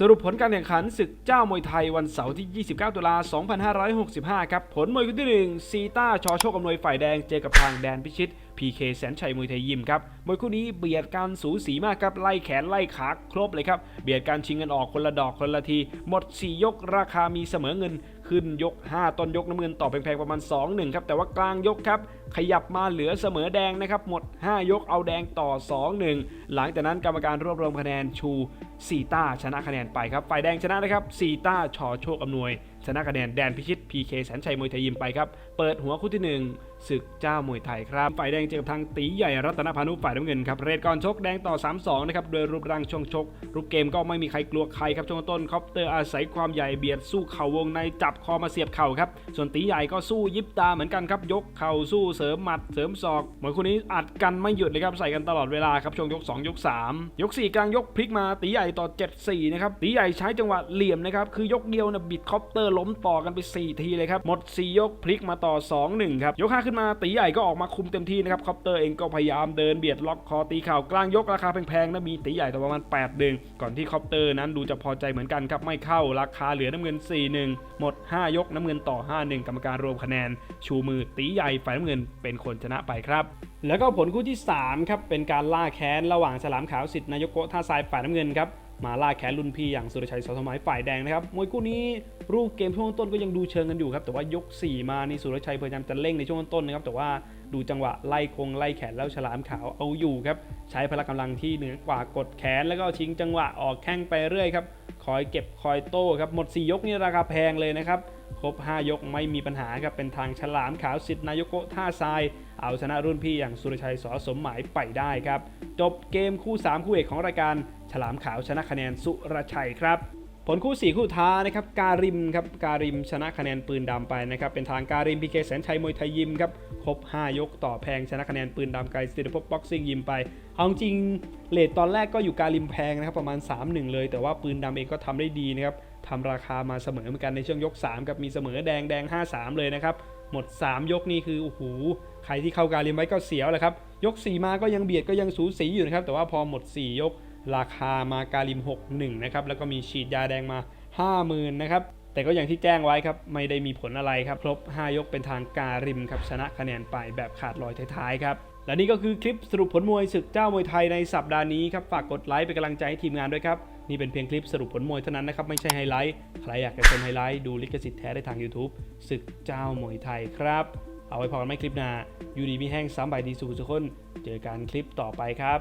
สรุปผลการแข่งขันศึกเจ้ามวยไทยวันเสาร์ที่ 29 ตุลา 2565 ครับ ผลมวยคู่ที่ 1 ซีต้าชอโชคอำนวยฝ่ายแดงเจอกับทางแดนพิชิต PK แสนชัยมวยไทยยิมครับ มวยคู่นี้เบียดกันสูสีมากครับ ไล่แขนไล่ขาครบเลยครับ เบียดการชิงกันออกคนละดอกคนละที หมด 4 ยกราคามีเสมอเงินขึ้นยก 5 ต้นยกน้ำเงินต่อแพงๆประมาณ 2-1 ครับ แต่ว่ากลางยกครับ ขยับมาเหลือเสมอแดงนะครับ หมด 5 ยกเอาแดงต่อ 2-1 หลังจากนั้นกรรมการรวบรวมคะแนนชูซีต้าชนะคะแนนไปครับฝ่ายแดงชนะนะครับซีต้าชอโชคอำนวย ชนะคะแนนแดนพิชิต PK แสนชัยมวยไทยยิมไปครับ เปิดหัวคู่ที่ 1 ศึกเจ้ามวยไทยครับ ฝ่ายแดงเจอกับทางตีใหญ่รัตนพานุฝ่ายน้ำเงินครับ เรดก่อนชกแดงต่อ 3-2 นะครับ โดยรูปร่างช่วงชก รูปเกมก็ไม่มีใครกลัวใครครับช่วงต้นคอปเตอร์อาศัยความใหญ่เบียดสู้เข่าวงในจับคอมาเสียบเข่าครับ ส่วนตีใหญ่ก็สู้ยิบตาเหมือนกันครับ ยกเข่าสู้เสริมหมัดเสริมศอกเหมือนคู่นี้อัดกันไม่หยุดเลยครับ ใส่กันตลอดเวลาครับช่วงยก 2 ยก 3 ยก 4 กลางยกพลิกมาตีใหญ่ต่อ 7-4 นะครับตีใหญ่ใช้จังหวะเหลี่ยมนะครับคือยกเดียวนะบิดคอปเตอร์ล้มต่อกันไป 4 ทีเลยครับ หมด 4 ยกพลิกมาต่อ 2-1 ครับ ยก5ขึ้นมาตีใหญ่ก็ออกมาคุมเต็มที่นะครับคอปเตอร์เองก็พยายามเดินเบียดล็อกคอตีเข่ากลางยกราคาแพงๆนะมีตีใหญ่ต่ประมาณ8ดึงก่อนที่คอปเตอร์นั้นดูจะพอใจเหมือนกันครับไม่เข้าราคาเหลือน้ำเงิน 4-1 หมด 5 ยกน้ำเงินต่อ 5-1 กรรมการรวมคะแนน ชูมือตีใหญ่ฝ่ายน้ำเงินเป็นคนชนะไปครับแล้วก็ผลคู่ที่3ครับเป็นการล่าแค้นระหว่างฉลามขาวสิทธิ์นายกโกท่าทรายฝ่ายน้ำเงินครับ มาล่าแค้นรุ่นพี่อย่างสุรชัยสอสมัยฝ่ายแดงนะครับมวยคู่นี้รูปเกมช่วงต้นก็ยังดูเชิงกันอยู่ครับแต่ว่ายก 4 มานี่สุรชัยพยายามจะเร่งในช่วงต้นนะครับแต่ว่าดูจังหวะไล่คงไล่แขนแล้วฉลามขาวเอาอยู่ครับใช้พละกำลังที่เหนือกว่ากดแขน แล้วก็ชิงจังหวะออกแข้งไปเรื่อยครับคอยเก็บคอยโต้ครับหมด 4 ยกนี่ราคาแพงเลยนะครับ ครบ 5 ยกไม่มีปัญหาครับเป็นทางฉลามขาวสิทธิ์นายกโกท่าทราย เอาชนะรุ่นพี่อย่างสุรชัยสอสมหมายไปได้ครับ จบเกมคู่ 3 คู่เอกของรายการ ฉลามขาวชนะคะแนนสุรชัยครับ ผลคู่ 4 คู่ท้านะครับการิมครับการิมชนะคะแนนปืนดำไปนะครับเป็นทางการิมพีเคแสนชัยมวยไทยยิมครับครบ 5 ยกต่อแพงชนะคะแนนปืนดำไกลสติลภพบ็อกซิ่งยิมไป เอาจริงเลทตอนแรกก็อยู่การิมแพงนะครับประมาณ 3-1 เลย แต่ว่าปืนดำเองก็ทำได้ดีนะครับ ทำราคามาเสมอเหมือนกันในช่วงยก3ครับมีเสมอแดงแดง 5-3 เลยนะครับ หมด 3 ยกนี่คือโอ้โหใครที่เข้าการิมไว้ก็เสียวแหละครับ ยก 4 มาก็ยังเบียดก็ยังสูสีอยู่นะครับ แต่ว่าพอหมด 4 ยก ราคามาการิม 61 นะครับ แล้วก็มีฉีดยาแดงมา 50,000 นะครับ แต่ก็อย่างที่แจ้งไว้ครับ ไม่ได้มีผลอะไรครับ ครบ 5 ยกเป็นทางการิมครับชนะคะแนนไปแบบขาดลอยท้ายๆครับและนี่ก็คือคลิปสรุปผลมวยศึกเจ้ามวยไทยในสัปดาห์นี้ครับ ฝากกดไลค์เป็นกำลังใจให้ทีมงานด้วยครับ นี่เป็นเพียงคลิปสรุปผลมวยเท่านั้นนะครับ ไม่ใช่ไฮไลท์ ใครอยากจะชมไฮไลท์ ดูลิขสิทธิ์แท้ได้ทาง YouTube ศึกเจ้ามวยไทยครับ เอาไว้พอกันไม่คลิปหน้ายูดีมีแห้งซ้ำใบดีสู่สุขคน เจอกันคลิปต่อไปครับ